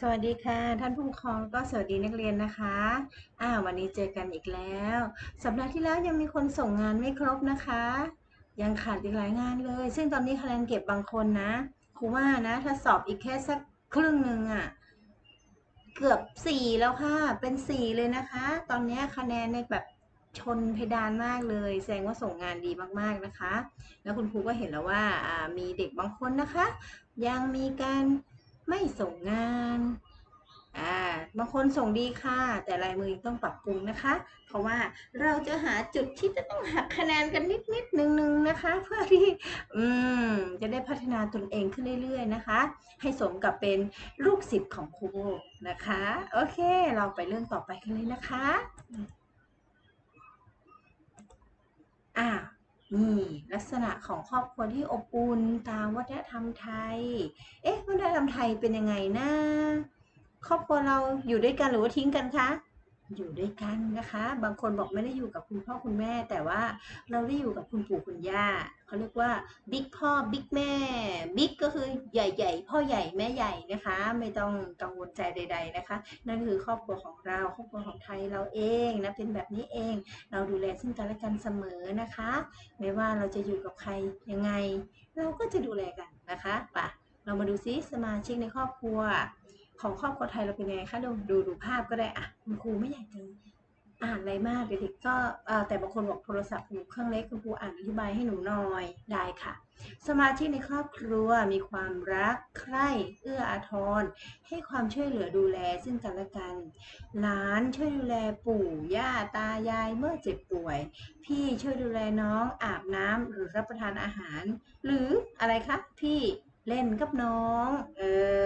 สวัสดีค่ะ ท่านผู้ปกครองก็สวัสดีนักเรียนนะคะอ่าวันนี้เจอกันอีกแล้วสัปดาห์ที่แล้วยังมีคนส่งงานไม่ครบนะคะ ยังขาดอีกหลายงานเลย ซึ่งตอนนี้คะแนนเก็บบางคนนะครูว่านะ ถ้าสอบอีกแค่สักครึ่งหนึ่งอะ่ะเกือบสี่แล้วค่ะ เป็นสี่เลยนะคะ ตอนนี้คะแนนในแบบชนเพดานมากเลย แสดงว่าส่งงานดีมากๆนะคะ แล้วคุณครูก็เห็นแล้วว่าอ่ามีเด็กบางคนนะคะ ยังมีการ ไม่ส่งงานอ่าบางคนส่งดีค่ะ แต่ลายมือต้องปรับปรุงนะคะ เพราะว่าเราจะหาจุดที่จะต้องหักคะแนนกันนิดนิดนึงนึงนะคะ เพื่อที่อืมจะได้พัฒนาตนเองขึ้นเรื่อย ๆ นะคะ ให้สมกับเป็นลูกศิษย์ของครูนะคะ โอเค เราไปเรื่องต่อไปกันเลยนะคะอ่า นี่ลักษณะของครอบครัวที่อบอุ่นตามวัฒนธรรมไทย เอ๊ะวัฒนธรรมไทยเป็นยังไงนะ ครอบครัวเราอยู่ด้วยกันหรือว่าทิ้งกันคะ อยู่ด้วยกันนะคะ บางคนบอกไม่ได้อยู่กับคุณพ่อคุณแม่ แต่ว่าเราได้อยู่กับคุณปู่คุณย่าเขาเรียกว่าบิ๊กพ่อบิ๊กแม่บิ๊กก็คือใหญ่ๆ พ่อใหญ่แม่ใหญ่นะคะ ไม่ต้องกังวลใจใด ๆนะคะ นั่นคือครอบครัวของเราครอบครัวของไทยเราเองนะเป็นแบบนี้เอง เราดูแลซึ่งกันและกันเสมอนะคะ ไม่ว่าเราจะอยู่กับใครยังไง เราก็จะดูแลกันนะคะป่ะเรามาดูซิสมาชิกในครอบครัว ของครอบครัวไทยเราเป็นยังไงคะดูดูดูภาพก็ได้อะคุณครูไม่อยากจะอ่านอะไรมากเด็กๆก็แต่บางคนบอกโทรศัพท์หนูเครื่องเล็กคุณครูอ่านอธิบายให้หนูหน่อยได้ค่ะ สมาชิกในครอบครัวมีความรักใคร่เอื้ออาทร ให้ความช่วยเหลือดูแลซึ่งกันและกัน หลานช่วยดูแลปู่ย่าตายายเมื่อเจ็บป่วย พี่ช่วยดูแลน้องอาบน้ำหรือรับประทานอาหาร หรืออะไรคะพี่ เล่นกับน้อง เอ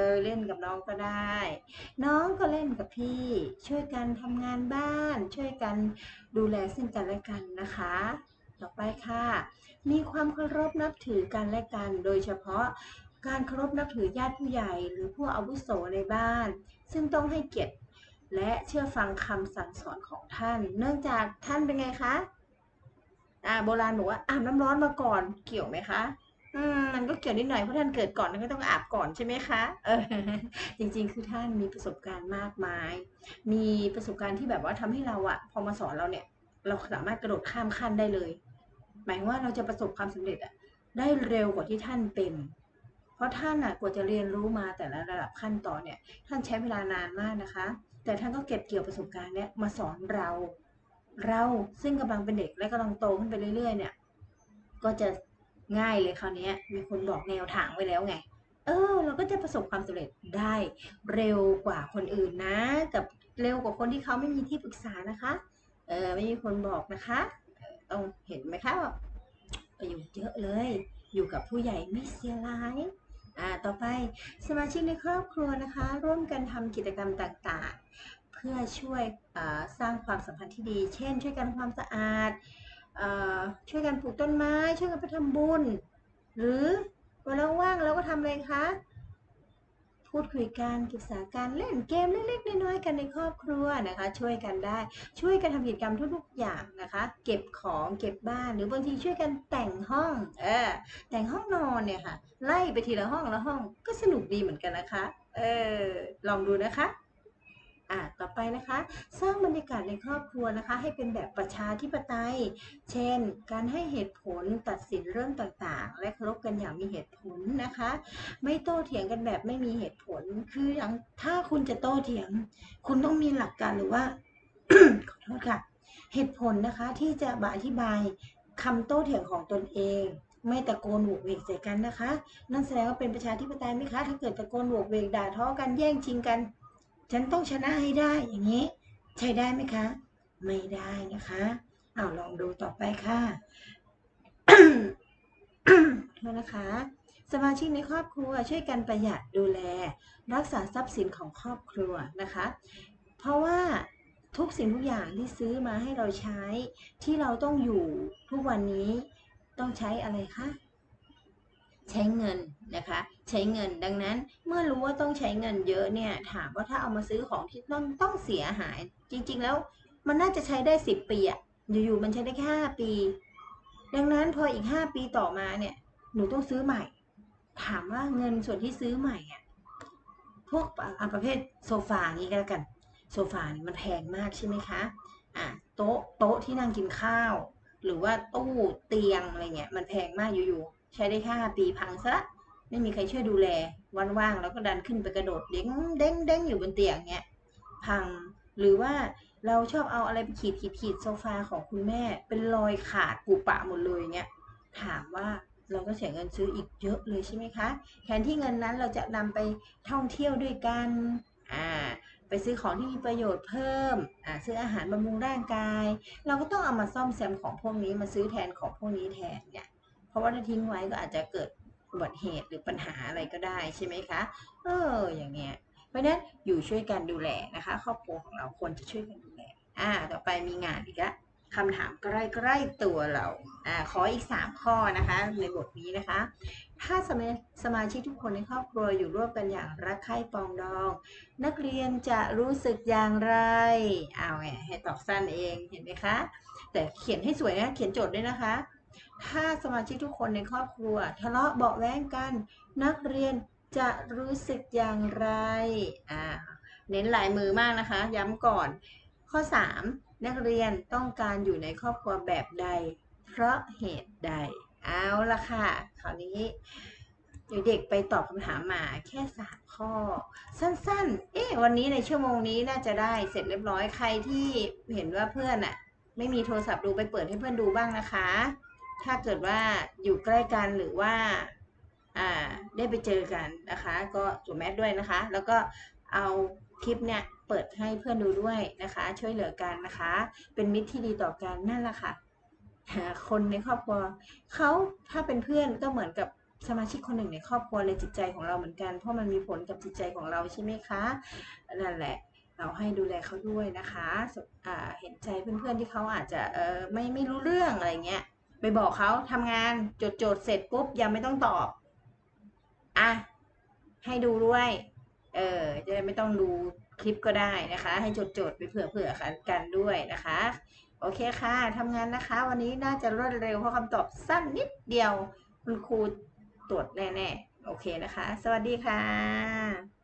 อ เล่นกับน้องก็ได้ น้องก็เล่นกับพี่ ช่วยกันทำงานบ้าน ช่วยกันดูแลซึ่งกันและกันนะคะ ต่อไปค่ะ มีความเคารพนับถือกันและกัน โดยเฉพาะการเคารพนับถือญาติผู้ใหญ่ หรือผู้อาวุโสในบ้าน ซึ่งต้องให้เกียรติและเชื่อฟังคำสั่งสอนของท่าน เนื่องจากท่านเป็นไงคะอ่าโบราณบอกว่าอาบน้ำร้อนมาก่อนเกี่ยวไหมคะ อืมมันก็เกี่ยวนิดหน่อยเพราะท่านเกิดก่อนท่านก็ต้องอาบก่อนใช่ไหมคะเออจริงๆ คือท่านมีประสบการณ์มากมาย มีประสบการณ์ที่แบบว่าทำให้เราอะพอมาสอนเราเนี่ย เราสามารถกระโดดข้ามขั้นได้เลย หมายว่าเราจะประสบความสำเร็จอะได้เร็วกว่าที่ท่านเป็น เพราะท่านอะกว่าจะเรียนรู้มาแต่ละระดับขั้นตอนเนี่ย ท่านใช้เวลานานมากนะคะ แต่ท่านก็เก็บเกี่ยวประสบการณ์เนี่ยมาสอนเรา เราซึ่งกำลังเป็นเด็กและกำลังโตขึ้นไปเรื่อยๆ เนี่ย ก็จะ ง่ายเลยคราวนี้มีคนบอกแนวทางไว้แล้วไง เออ เราก็จะประสบความสำเร็จได้เร็วกว่าคนอื่นนะ กับเร็วกว่าคนที่เขาไม่มีที่ปรึกษานะคะ เออไม่มีคนบอกนะคะต้องเห็นไหมคะว่าประโยชน์เยอะเลย อยู่กับผู้ใหญ่ไม่เสียร้ายอ่าต่อไปสมาชิกในครอบครัวนะคะ ร่วมกันทำกิจกรรมต่างๆ เพื่อช่วยสร้างความสัมพันธ์ที่ดี เช่น ช่วยกันความสะอาด ช่วยกันปลูกต้นไม้ ช่วยกันไปทำบุญ หรือเวลาว่างเราก็ทำอะไรคะ พูดคุยกันปรึกษาการเล่นเกมเล็กๆน้อยๆกันในครอบครัวนะคะ ช่วยกันได้ ช่วยกันทำกิจกรรมทุกๆอย่างนะคะ เก็บของเก็บบ้านหรือบางทีช่วยกันแต่งห้องเออแต่งห้องนอนเนี่ยค่ะ ไล่ไปทีละห้องละห้องก็สนุกดีเหมือนกันนะคะ เออลองดูนะคะ อะต่อไปนะคะ สร้างบรรยากาศในครอบครัวนะคะ ให้เป็นแบบประชาธิปไตย เช่น การให้เหตุผลตัดสินเรื่องต่างๆ และเคารพกันอย่างมีเหตุผลนะคะ ไม่โต้เถียงกันแบบไม่มีเหตุผล คืออย่างถ้าคุณจะโต้เถียง คุณต้องมีหลักการหรือว่าขอโทษค่ะ เหตุผลนะคะที่จะมาอธิบายคำโต้เถียงของตนเองไม่ตะโกนโหวกเวกใส่กันนะคะ นั่นแสดงว่าเป็นประชาธิปไตยไหมคะ ถ้าเกิดตะโกนโหวกเวกด่าท้อกันแย่งชิงกัน ฉันต้องชนะให้ได้อย่างนี้ ใช้ได้ไหมคะ ไม่ได้นะคะเอาลองดูต่อไปค่ะโทษนะคะ สมาชิกในครอบครัวช่วยกันประหยัดดูแล รักษาทรัพย์สินของครอบครัวนะคะ เพราะว่าทุกสิ่งทุกอย่างที่ซื้อมาให้เราใช้ ที่เราต้องอยู่ทุกวันนี้ต้องใช้อะไรคะ ใช้เงิน ใช้เงินดังนั้นเมื่อรู้ว่าต้องใช้เงินเยอะเนี่ยถามว่าถ้าเอามาซื้อของที่ต้องต้องเสียหาย จริง ๆ แล้วมันน่าจะใช้ได้สิบปีอะอยู่ๆมันใช้ได้แค่ห้าปี ดังนั้นพออีกห้าปีต่อมาเนี่ยหนูต้องซื้อใหม่ ถามว่าเงินส่วนที่ซื้อใหม่อะพวกอะประเภทโซฟานี้ก็แล้วกันโซฟานี่มันแพงมากใช่ไหมคะอะโต๊ะโต๊ะที่นั่งกินข้าว หรือว่าตู้เตียงอะไรเงี้ยมันแพงมากอยู่ๆใช้ได้แค่ห้าปีพังซะละ ไม่มีใครช่วยดูแลวันว่างแล้วก็ดันขึ้นไปกระโดดเด้งเด้งเด้งอยู่บนเตียงเงี้ยพังหรือว่าเราชอบเอาอะไรไปขีดขีดขีดโซฟาของคุณแม่ เป็นรอยขาดปุปะหมดเลยเงี้ยถามว่าเราก็เสียเงินซื้ออีกเยอะเลยใช่ไหมคะแทนที่เงินนั้นเราจะนำไปท่องเที่ยวด้วยกันอ่าไปซื้อของที่มีประโยชน์เพิ่มอ่าซื้ออาหารบำรุงร่างกาย เราก็ต้องเอามาซ่อมแซมของพวกนี้มาซื้อแทนของพวกนี้แทนเนี่ยเพราะว่าถ้าทิ้งไว้ก็อาจจะเกิด อุบัติเหตุหรือปัญหาอะไรก็ได้ใช่ไหมคะ เออ อย่างเงี้ย เพราะนั้นอยู่ช่วยกันดูแลนะคะ ครอบครัวของเราควรจะช่วยกันดูแล อ่า ต่อไปมีงานอีกละคำถามใกล้ๆตัวเรา อ่า ขออีก 3 ข้อนะคะ ในบทนี้นะคะ ถ้าสมาสมาชิกทุกคนในครอบครัวอยู่ร่วมกันอย่างรักใคร่ปองดอง นักเรียนจะรู้สึกอย่างไรอ้าวแหมให้ตอบสั้นเอง เห็นไหมคะ แต่เขียนให้สวยนะ เขียนโจทย์ด้วยนะคะ ถ้าสมาชิกทุกคนในครอบครัว ทะเลาะเบาะแว้งกัน นักเรียนจะรู้สึกอย่างไรอ่าเน้นหลายมือมากนะคะ ย้ำก่อน ข้อ 3 นักเรียนต้องการอยู่ในครอบครัวแบบใด เพราะเหตุใด เอาละค่ะ คราวนี้เด็กไปตอบคำถามมาแค่สามข้อ สั้นๆ เอ๊ะวันนี้ในชั่วโมงนี้น่าจะได้เสร็จเรียบร้อยใครที่เห็นว่าเพื่อนอะไม่มีโทรศัพท์ดูไปเปิดให้เพื่อนดูบ้างนะคะ ถ้าเกิดว่าอยู่ใกล้กันหรือว่าอ่าได้ไปเจอกันนะคะ ก็สวมแมสด้วยนะคะ แล้วก็เอาคลิปเนี่ยเปิดให้เพื่อนดูด้วยนะคะ ช่วยเหลือกันนะคะ เป็นมิตรที่ดีต่อกันนั่นแหละค่ะคนในครอบครัวเขาถ้าเป็นเพื่อนก็เหมือนกับสมาชิกคนหนึ่งในครอบครัวในจิตใจของเราเหมือนกัน เพราะมันมีผลกับจิตใจของเราใช่ไหมคะนั่นแหละเราให้ดูแลเขาด้วยนะคะเห็นใจเพื่อนๆที่เขาอาจจะไม่ไม่รู้เรื่องอะไรเงี้ย ไปบอกเขาทำงานจดโจทย์เสร็จปุ๊บยังไม่ต้องตอบอะให้ดูด้วย เออจะได้ไม่ต้องดูคลิปก็ได้นะคะ ให้จดโจทย์ไปเผื่อๆกันด้วยนะคะ โอเคค่ะทำงานนะคะ วันนี้น่าจะรวดเร็วเพราะคำตอบสั้นนิดเดียว คุณครูตรวจแน่ๆ โอเคนะคะ สวัสดีค่ะ